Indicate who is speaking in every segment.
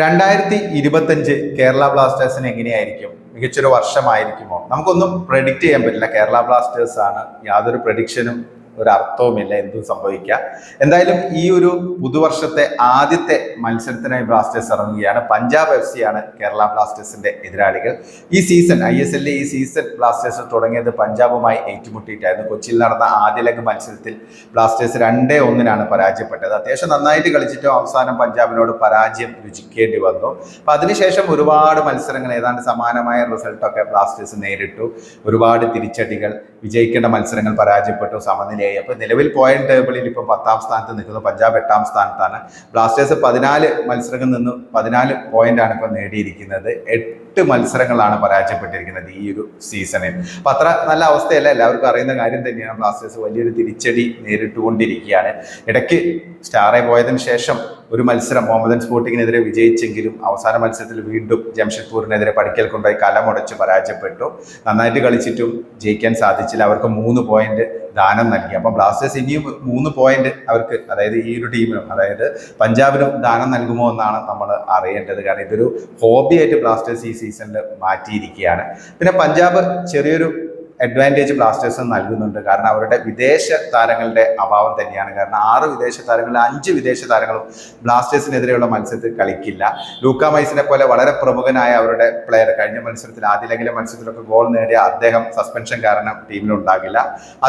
Speaker 1: രണ്ടായിരത്തി ഇരുപത്തഞ്ച് കേരള ബ്ലാസ്റ്റേഴ്സിന് എങ്ങനെയായിരിക്കും? മികച്ചൊരു വർഷമായിരിക്കുമോ? നമുക്കൊന്നും പ്രെഡിക്റ്റ് ചെയ്യാൻ പറ്റില്ല. കേരള ബ്ലാസ്റ്റേഴ്സ് ആണ് യാതൊരു പ്രഡിക്ഷനും ഒരു അർത്ഥവുമില്ല എന്തും സംഭവിക്കാം. എന്തായാലും ഈ ഒരു പുതുവർഷത്തെ ആദ്യത്തെ മത്സരത്തിനായി ബ്ലാസ്റ്റേഴ്സ് ഇറങ്ങുകയാണ്. പഞ്ചാബ് എഫ് സി ആണ് കേരള ബ്ലാസ്റ്റേഴ്സിന്റെ എതിരാളികൾ. ഈ സീസൺ ഐ എസ് എല്ലിൽ ഈ സീസൺ ബ്ലാസ്റ്റേഴ്സ് തുടങ്ങിയത് പഞ്ചാബുമായി ഏറ്റുമുട്ടിയിട്ടായിരുന്നു. കൊച്ചിയിൽ നടന്ന ആദ്യ ലെഗ് മത്സരത്തിൽ ബ്ലാസ്റ്റേഴ്സ് രണ്ടേ ഒന്നിനാണ് പരാജയപ്പെട്ടത്. അത്യാവശ്യം നന്നായിട്ട് കളിച്ചിട്ടും അവസാനം പഞ്ചാബിനോട് പരാജയം രുചിക്കേണ്ടി വന്നു. അപ്പൊ അതിനുശേഷം ഒരുപാട് മത്സരങ്ങൾ ഏതാണ്ട് സമാനമായ റിസൾട്ടൊക്കെ ബ്ലാസ്റ്റേഴ്സ് നേരിട്ടു. ഒരുപാട് തിരിച്ചടികൾ വിജയിക്കേണ്ട മത്സരങ്ങൾ പരാജയപ്പെട്ടു. സമനിലയായി അപ്പൊ നിലവിൽ പോയിന്റ് ടേബിളിൽ ഇപ്പം പത്താം സ്ഥാനത്ത് നിൽക്കുന്നു. പഞ്ചാബ് എട്ടാം സ്ഥാനത്താണ്. ബ്ലാസ്റ്റേഴ്സ് പതിനാല് മത്സരങ്ങളിൽ നിന്ന് പതിനാല് പോയിന്റാണ് ആണ് ഇപ്പം നേടിയിരിക്കുന്നത്. എട്ട് മത്സരങ്ങളാണ് പരാജയപ്പെട്ടിരിക്കുന്നത് ഈ ഒരു സീസണിൽ അപ്പൊ അത്ര നല്ല അവസ്ഥയല്ല. എല്ലാവർക്കും അറിയുന്ന കാര്യം തന്നെയാണ്. ബ്ലാസ്റ്റേഴ്സ് വലിയൊരു തിരിച്ചടി നേരിട്ടുകൊണ്ടിരിക്കുകയാണ്. ഇടയ്ക്ക് സ്റ്റാറെ പോയതിനു ശേഷം ഒരു മത്സരം മുഹമ്മദൻ സ്പോർട്ടിങ്ങിനെതിരെ വിജയിച്ചെങ്കിലും അവസാന മത്സരത്തിൽ വീണ്ടും ജംഷഡ്പൂരിനെതിരെ പഠിക്കൽ കൊണ്ടുപോയി കലമുടച്ച് പരാജയപ്പെട്ടു. നന്നായിട്ട് കളിച്ചിട്ടും ജയിക്കാൻ സാധിച്ചില്ല. അവർക്ക് മൂന്ന് പോയിന്റ് ദാനം നൽകി. അപ്പം ബ്ലാസ്റ്റേഴ്സ് ഇനിയും മൂന്ന് പോയിന്റ് അവർക്ക് അതായത് ഈ ഒരു ടീമിനും അതായത് പഞ്ചാബിനും ദാനം നൽകുമോ എന്നാണ് നമ്മൾ അറിയേണ്ടത്. കാരണം ഇതൊരു ഹോബിയായിട്ട് ബ്ലാസ്റ്റേഴ്സ് ഈ സീസണിൽ മാറ്റിയിരിക്കുകയാണ്. പിന്നെ പഞ്ചാബ് ചെറിയൊരു അഡ്വാന്റേജ് ബ്ലാസ്റ്റേഴ്സ് നൽകുന്നുണ്ട്. കാരണം അവരുടെ വിദേശ താരങ്ങളുടെ അഭാവം തന്നെയാണ്. കാരണം ആറ് വിദേശ താരങ്ങളിൽ അഞ്ച് വിദേശ താരങ്ങളും ബ്ലാസ്റ്റേഴ്സിനെതിരെയുള്ള മത്സരത്തിൽ കളിക്കില്ല. ലൂക്ക മൈസിനെ പോലെ വളരെ പ്രമുഖനായ അവരുടെ പ്ലെയർ കഴിഞ്ഞ മത്സരത്തിൽ ആദ്യ ലെഗിലെ മത്സരത്തിലൊക്കെ ഗോൾ നേടിയ അദ്ദേഹം സസ്പെൻഷൻ കാരണം ടീമിലുണ്ടാകില്ല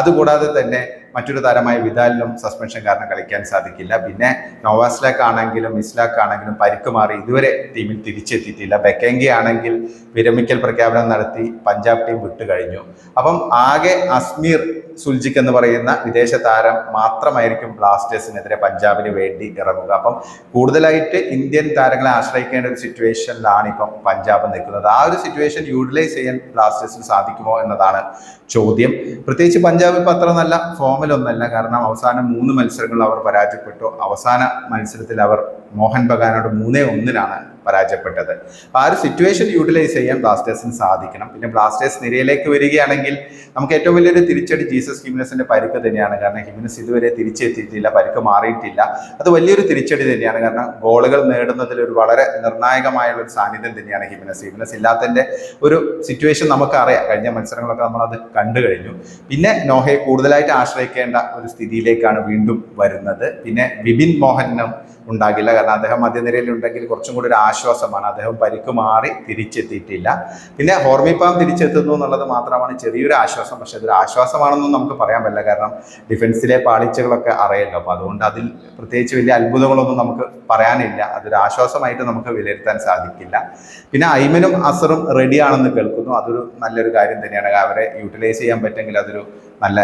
Speaker 1: അതുകൂടാതെ തന്നെ മറ്റൊരു താരമായ വിദാലിനും സസ്പെൻഷൻ കാരണം കളിക്കാൻ സാധിക്കില്ല. പിന്നെ നോവാസ്ലാക്ക് ആണെങ്കിലും ഇസ്ലാക്ക് ആണെങ്കിലും പരിക്ക് മാറി ഇതുവരെ ടീമിൽ തിരിച്ചെത്തിയിട്ടില്ല. ബെക്കേങ്കി ആണെങ്കിൽ വിരമിക്കൽ പ്രഖ്യാപനം നടത്തി പഞ്ചാബ് ടീം വിട്ടു കഴിഞ്ഞു അപ്പം ആകെ അസ്മീർ സുൽജിക്ക് എന്ന് പറയുന്ന വിദേശ താരം മാത്രമായിരിക്കും ബ്ലാസ്റ്റേഴ്സിനെതിരെ പഞ്ചാബിന് വേണ്ടി ഇറങ്ങുക. അപ്പം കൂടുതലായിട്ട് ഇന്ത്യൻ താരങ്ങളെ ആശ്രയിക്കേണ്ട ഒരു സിറ്റുവേഷനിലാണ് ഇപ്പം പഞ്ചാബ് നിൽക്കുന്നത്. ആ ഒരു സിറ്റുവേഷൻ യൂട്ടിലൈസ് ചെയ്യാൻ ബ്ലാസ്റ്റേഴ്സിന് സാധിക്കുമോ എന്നതാണ് ചോദ്യം. പ്രത്യേകിച്ച് പഞ്ചാബ് ഇപ്പം അത്ര നല്ല ഫോമിലൊന്നല്ല കാരണം അവസാന മൂന്ന് മത്സരങ്ങളിൽ അവർ പരാജയപ്പെട്ടു. അവസാന മത്സരത്തിൽ അവർ മോഹൻ ബഗാനോട് മൂന്നേ ഒന്നിനാണ് പരാജയപ്പെട്ടത്. അപ്പോൾ ആ ഒരു സിറ്റുവേഷൻ യൂട്ടിലൈസ് ചെയ്യാൻ ബ്ലാസ്റ്റേഴ്സിന് സാധിക്കണം. പിന്നെ ബ്ലാസ്റ്റേഴ്സ് നിരയിലേക്ക് വരികയാണെങ്കിൽ നമുക്ക് ഏറ്റവും വലിയൊരു തിരിച്ചടി ജീസസ് ഹിമിനസിന്റെ പരിക്ക് തന്നെയാണ്. കാരണം ഹിമിനസ് ഇതുവരെ തിരിച്ചെത്തിയിട്ടില്ല പരിക്ക് മാറിയിട്ടില്ല. അത് വലിയൊരു തിരിച്ചടി തന്നെയാണ്. കാരണം ഗോളുകൾ നേടുന്നതിൽ ഒരു വളരെ നിർണായകമായ ഒരു സാന്നിധ്യം തന്നെയാണ് ഹിമിനസ്. ഹിമിനസ് ഇല്ലാത്തതിന്റെ ഒരു സിറ്റുവേഷൻ നമുക്കറിയാം. കഴിഞ്ഞ മത്സരങ്ങളൊക്കെ നമ്മളത് കണ്ടു കഴിഞ്ഞു. പിന്നെ നോഹയെ കൂടുതലായിട്ട് ആശ്രയിക്കേണ്ട ഒരു സ്ഥിതിയിലേക്കാണ് വീണ്ടും വരുന്നത്. പിന്നെ വിപിൻ മോഹനും ഉണ്ടാകില്ല. കാരണം അദ്ദേഹം മധ്യനിരയിൽ ഉണ്ടെങ്കിൽ കുറച്ചും കൂടി ഒരു ആശ്വാസമാണ്. അദ്ദേഹം പരിക്ക് മാറി തിരിച്ചെത്തിയിട്ടില്ല. പിന്നെ ഹോർമിപ്പാം തിരിച്ചെത്തുന്നു എന്നുള്ളത് മാത്രമാണ് ചെറിയൊരു ആശ്വാസം. പക്ഷെ അതൊരു ആശ്വാസമാണെന്നും നമുക്ക് പറയാൻ പറ്റില്ല. കാരണം ഡിഫൻസിലെ പാളിച്ചകളൊക്കെ അറിയല്ലോ. അപ്പോൾ അതുകൊണ്ട് അതിൽ പ്രത്യേകിച്ച് വലിയ അത്ഭുതങ്ങളൊന്നും നമുക്ക് പറയാനില്ല. അതൊരു ആശ്വാസമായിട്ട് നമുക്ക് വിലയിരുത്താൻ സാധിക്കില്ല. പിന്നെ ഐമനും അസറും റെഡിയാണെന്ന് കേൾക്കുന്നു. അതൊരു നല്ലൊരു കാര്യം തന്നെയാണ്. അവരെ യൂട്ടിലൈസ് ചെയ്യാൻ പറ്റുമെങ്കിൽ അതൊരു നല്ല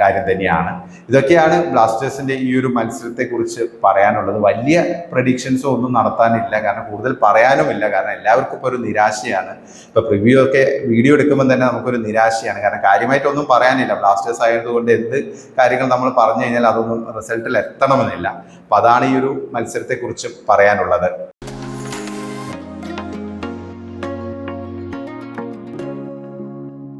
Speaker 1: കാര്യം തന്നെയാണ്. ഇതൊക്കെയാണ് ബ്ലാസ്റ്റേഴ്സിന്റെ ഈ ഒരു മത്സരത്തെക്കുറിച്ച് പറയാനുള്ളത്. വലിയ പ്രഡിക്ഷൻസോ ഒന്നും നടത്താനില്ല. കാരണം കൂടുതൽ പറയാനുമില്ല കാരണം എല്ലാവർക്കും ഇപ്പോൾ ഒരു നിരാശയാണ്. ഇപ്പൊ പ്രിവ്യൂ ഒക്കെ വീഡിയോ എടുക്കുമ്പോൾ തന്നെ നമുക്കൊരു നിരാശയാണ്. കാരണം കാര്യമായിട്ടൊന്നും പറയാനില്ല. ബ്ലാസ്റ്റേഴ്സ് ആയതുകൊണ്ട് എന്ത് കാര്യങ്ങൾ നമ്മൾ പറഞ്ഞു കഴിഞ്ഞാൽ അതൊന്നും റിസൾട്ടിൽ എത്തണമെന്നില്ല. അപ്പോൾ അതാണ് ഈ ഒരു മത്സരത്തെക്കുറിച്ച് പറയാനുള്ളത്.